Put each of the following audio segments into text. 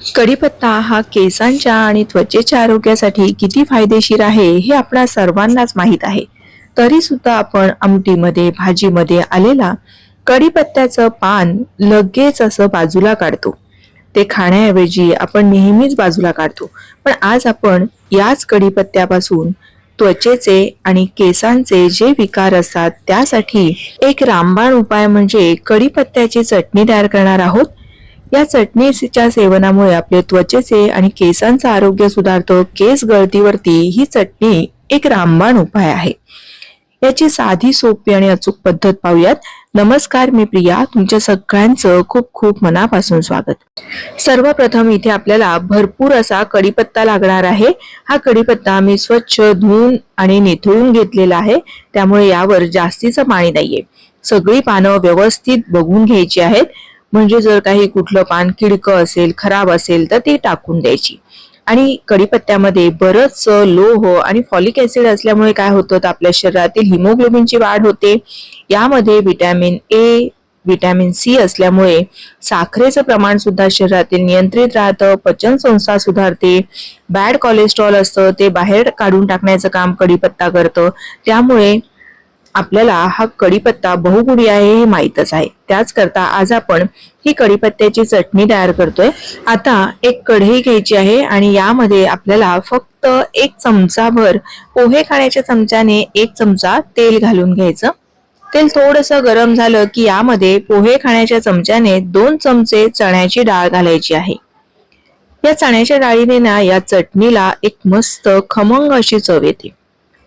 कढीपत्ता हा केसांच्या आणि त्वचेच्या आरोग्यासाठी किती फायदेशीर आहे हे आपणा सर्वांनाच माहीत आहे. तरी सुद्धा आपण आमटीमध्ये भाजीमध्ये आलेला कढीपत्त्याचं पान लगेच असं बाजूला काढतो. ते खाण्याऐवजी आपण नेहमीच बाजूला काढतो. पण आज आपण याच कढीपत्त्यापासून त्वचेचे आणि केसांचे जे विकार असतात त्यासाठी एक रामबाण उपाय म्हणजे कढीपत्त्याची चटणी तयार करणार आहोत. या चटणीच्या सेवनामुळे आपले त्वचेचे आणि केसांचं आरोग्य सुधारतं. केस गळतीवरती ही चटणी एक रामबाण उपाय आहे. याची साधी सोपी आणि अचूक पद्धत पाहूयात. नमस्कार मी प्रिया. तुमच्या सगळ्यांचं खूप खूप मनापासून स्वागत. सर्वप्रथम इथे आपल्याला भरपूर असा कढीपत्ता लागणार आहे. हा कढीपत्ता मी स्वच्छ धुवून आणि निथळून घेतलेला आहे. त्यामुळे यावर जास्तीचं पाणी नाहीये. सगळी पानं व्यवस्थित बघून घ्यायची आहेत. म्हणजे जर काही कुठलं पान किडकं असेल खराब असेल तर ती टाकून द्यायची. आणि कढीपत्त्यामध्ये बरंच लोह आणि फॉलिक ऍसिड असल्यामुळे काय होतं तर आपल्या शरीरातील हिमोग्लोबिनची वाढ होते. यामध्ये व्हिटॅमिन ए व्हिटॅमिन सी असल्यामुळे साखरेचं प्रमाण सुद्धा शरीरातील नियंत्रित राहतं पचन संस्था सुधारते बॅड कोलेस्ट्रॉल असतं ते बाहेर काढून टाकण्याचं काम कढीपत्ता करतं. त्यामुळे आपल्याला हा कढीपत्ता बहुगुणी आहे हे माहीतच आहे. त्याच करता आज आपण ही कढीपत्त्याची चटणी तयार करतोय. आता एक कढई घ्यायची आहे आणि यामध्ये आपल्याला फक्त एक चमचाभर पोहे खाण्याच्या चमच्याने एक चमचा तेल घालून घ्यायचं. तेल थोडस गरम झालं की यामध्ये पोहे खाण्याच्या चमच्याने दोन चमचे चण्याची डाळ घालायची आहे. या चण्याच्या डाळीने ना या चटणीला एक मस्त खमंग अशी चव येते.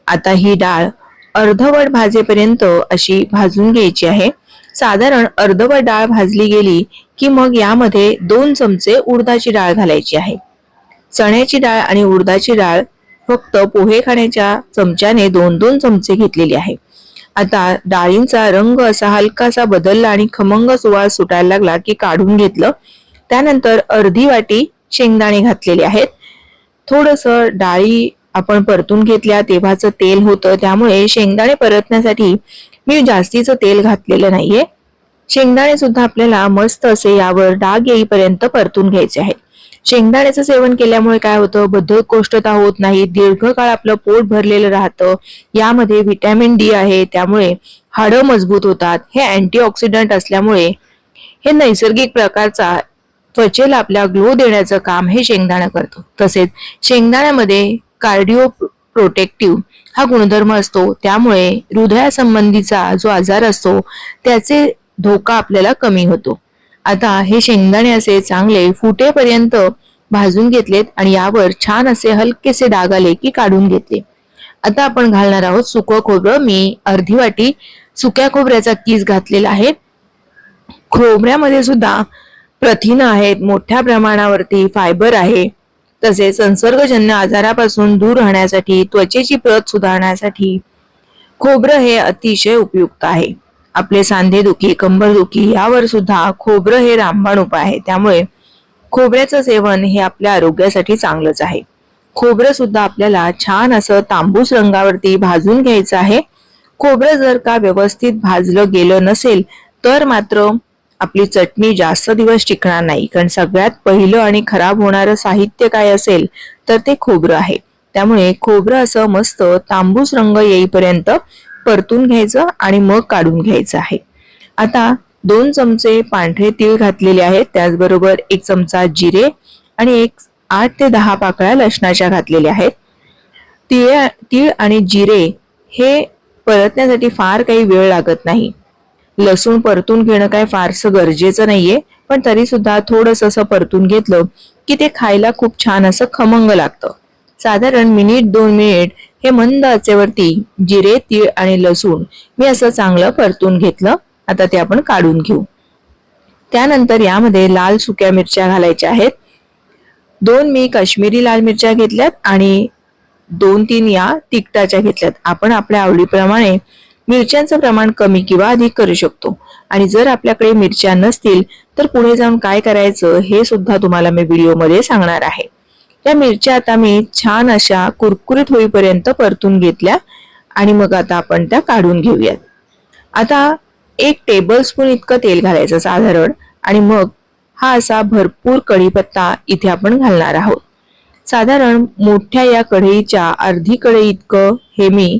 आता ही डाळ अर्धवट भाजेपर्यंत अशी भाजून घ्यायची आहे. साधारण अर्धवट डाळ भाजली गेली की मग यामध्ये दोन चमचे उडदाची डाळ घालायची आहे. चण्याची डाळ आणि उडदाची डाळ फक्त पोहे खाण्याच्या चमच्याने दोन दोन चमचे घेतलेली आहे. आता डाळींचा रंग असा हलकासा बदलला आणि खमंग सुवास सुटायला लागला की काढून घेतलं. त्यानंतर अर्धी वाटी शेंगदाणे घातलेले आहेत. थोडस डाळी आपण परतून घेतल्या तेव्हाचं तेल होतं. त्यामुळे शेंगदाणे परतण्यासाठी मी जास्तीचं तेल घातलेलं नाहीये. शेंगदाणे सुद्धा आपल्याला मस्त असे यावर डाग येईपर्यंत परतून घ्यायचे आहेत. शेंगदाण्याचं सेवन केल्यामुळे काय होतं? बद्धकोष्ठता होत नाही. दीर्घकाळ आपलं पोट भरलेलं राहतं. यामध्ये व्हिटॅमिन डी आहे. त्यामुळे हाडं मजबूत होतात. हे अँटीऑक्सिडंट असल्यामुळे हे नैसर्गिक प्रकारचा त्वचेला आपल्या ग्लो देण्याचं काम हे शेंगदाणा करतो. तसेच शेंगदाण्यामध्ये कार्डिओ प्रोटेक्टिव्ह हा गुणधर्म असतो. त्यामुळे हृदयासंबंधीचा जो आजार असतो त्याचे धोका आपल्याला कमी होतो. आता हे शेंगदाणे असे चांगले फुटेपर्यंत भाजून घेतलेत आणि यावर छान असे हलकेसे डाग आले की काढून घेतले. आता आपण घालणार आहोत सुकं खोबरं. मी अर्धी वाटी सुक्या खोबऱ्याचा कीस घातलेला आहे. खोबऱ्यामध्ये सुद्धा प्रथिनं आहेत. मोठ्या प्रमाणावरती फायबर आहे. तसेच संसर्गजन्य आजारापासून दूर राहण्यासाठी त्वचेची प्रत सुधारण्यासाठी खोबरं हे अतिशय उपयुक्त आहे. आपले सांधेदुखी कंबरदुखी यावर सुद्धा खोबरं हे रामबाण उपाय आहे. त्यामुळे खोबऱ्याचं सेवन हे आपल्या आरोग्यासाठी चांगलंच आहे. खोबरं सुद्धा आपल्याला छान असं तांबूस रंगावरती भाजून घ्यायचं आहे. खोबरं जर का व्यवस्थित भाजलं गेलं नसेल तर मात्र आपली चटणी जास्त दिवस टिकणार नाही. कारण सगळ्यात पहिलं आणि खराब होणारं साहित्य काय असेल तर ते खोबरं आहे. त्यामुळे खोबरं असं मस्त तांबूस रंग येईपर्यंत परतून घ्यायचं आणि मग काढून घ्यायचं आहे. आता दोन चमचे पांढरे तीळ घातलेले आहेत. त्याचबरोबर एक चमचा जिरे आणि एक आठ ते दहा पाकळ्या लसणाच्या घातलेल्या आहेत. तीळ तीळ आणि जिरे हे परतण्यासाठी फार काही वेळ लागत नाही. लसूण परतून घेणं काय फारसं गरजेचं नाहीये पण तरी सुद्धा थोडस असं परतून घेतलं की ते खायला खूप छान असं खमंग लागतं. साधारण मिनिट दोन मिनिट हे मंद आचेवरती जिरे तीळ आणि लसूण मी असं चांगलं परतून घेतलं. आता ते आपण काढून घेऊ. त्यानंतर यामध्ये लाल सुक्या मिरच्या घालायच्या आहेत. दोन मी काश्मीरी लाल मिरच्या घेतल्यात आणि दोन तीन या तिखटाच्या घेतल्यात. आपण आपल्या आवडीप्रमाणे मिरच्यांचं प्रमाण कमी किंवा अधिक करू शकतो. आणि जर आपल्याकडे मिरच्या नसतील तर पुढे जाऊन काय करायचं हे सुद्धा तुम्हाला मी व्हिडिओमध्ये सांगणार आहे. या मिरच्या आता मी छान अशा कुरकुरीत होईपर्यंत परतून घेतल्या आणि मग आता आपण त्या काढून घेऊयात. आता एक टेबल स्पून इतकं तेल घालायचं साधारण आणि मग हा असा भरपूर कढीपत्ता इथे आपण घालणार आहोत. साधारण मोठ्या या कढईच्या अर्धी कढई इतकं हे मी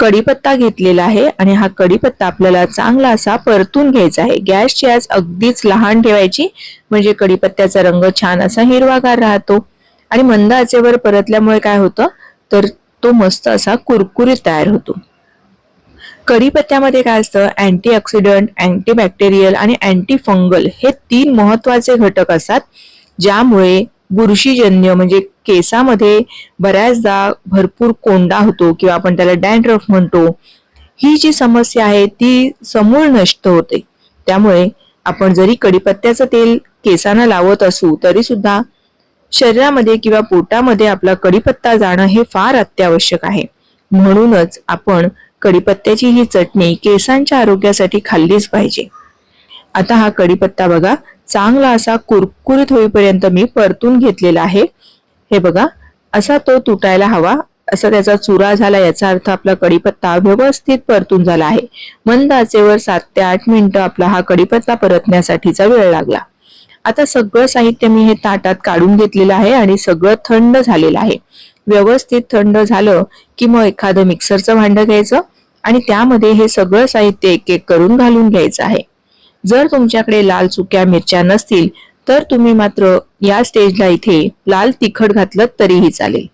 कढीपत्ता घेतलेला आहे आणि हा कढीपत्ता आपल्याला चांगला असा परतून घ्यायचा आहे. गॅसची आज अगदीच लहान ठेवायची म्हणजे कढीपत्त्याचा रंग छान असा हिरवागार राहतो. आणि मंद आचेवर परतल्यामुळे काय होतं? तर तो मस्त असा कुरकुरीत तयार होतो. कढीपत्त्यामध्ये काय असतं? अँटी ऑक्सिडंट अँटीबॅक्टेरियल आणि अँटी फंगल हे तीन महत्त्वाचे घटक असतात ज्यामुळे बुरशीजन्य म्हणजे केसामध्ये बऱ्याचदा भरपूर कोंडा होतो किंवा आपण त्याला डॅन्ड्रफ म्हणतो. ही जी समस्या आहे ती समूळ नष्ट होते. त्यामुळे आपण जरी कढीपत्त्याचं तेल केसांना लावत असू तरी सुद्धा शरीरामध्ये किंवा पोटामध्ये आपला कडीपत्ता जाणं हे फार अत्यावश्यक आहे. म्हणूनच आपण कडीपत्त्याची ही चटणी केसांच्या आरोग्यासाठी खाल्लीच पाहिजे. आता हा कढीपत्ता बघा चांगला असा कुरकुरीत होईपर्यंत मी परतून घेतलेला आहे. हे बघा असा तो तुटायला हवा असा त्याचा चुरा झाला याचा अर्थ आपला कढीपत्ता व्यवस्थित परतून झाला आहे. मंद आचेवर सात ते आठ मिनिटं आपला हा कढीपत्ता परतण्यासाठीचा वेळ लागला. आता सगळं साहित्य मी हे ताटात काढून घेतलेलं आहे आणि सगळं थंड झालेलं आहे. व्यवस्थित थंड झालं की मग एखादं मिक्सरचं भांडं घ्यायचं आणि त्यामध्ये हे सगळं साहित्य एक एक करून घालून घ्यायचं आहे. जर तुमच्याकडे लाल चुक्या मिरच्या नसतील तर तुम्ही मात्र या स्टेजला इथे लाल तिखट घातलं तरीही चालेल.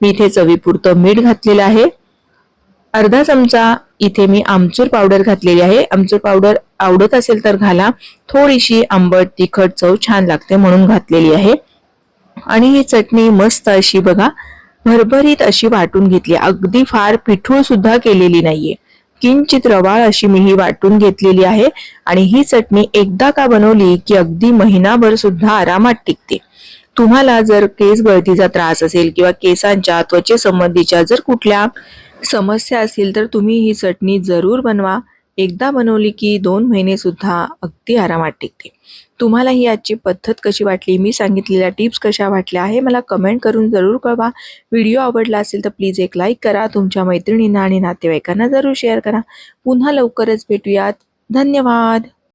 मी इथे चवीपुरतं मीठ घातलेलं आहे. अर्धा चमचा इथे मी आमचूर पावडर घातलेली आहे. आमचूर पावडर आवडत असेल तर घाला. थोडीशी आंबट तिखट चव छान लागते म्हणून घातलेली आहे. आणि ही चटणी मस्त अशी बघा भरभरीत अशी वाटून घेतली. अगदी फार पिठूळ सुद्धा केलेली नाहीये. किंचित रवाळ अशी मी ही वाटून घेतलेली आहे आणि ही चटणी एकदा का बनवली की अगदी महिनाभर सुद्धा आरामात टिकते. तुम्हाला जर केस गळतीचा त्रास असेल किंवा केसांच्या त्वचेसंबंधीच्या जर कुठल्या समस्या असतील तर तुम्ही ही चटणी जरूर बनवा. एकदा बनवली की दोन महिनेसुद्धा अगदी आरामात टिकते. तुम्हाला ही आजची पद्धत कशी वाटली? मी सांगितलेल्या टिप्स कशा वाटल्या आहे मला कमेंट करून जरूर कळवा. व्हिडिओ आवडला असेल तर प्लीज एक लाईक करा तुमच्या मैत्रिणींना आणि नातेवाईकांना जरूर शेअर करा. पुन्हा लवकरच भेटूयात. धन्यवाद.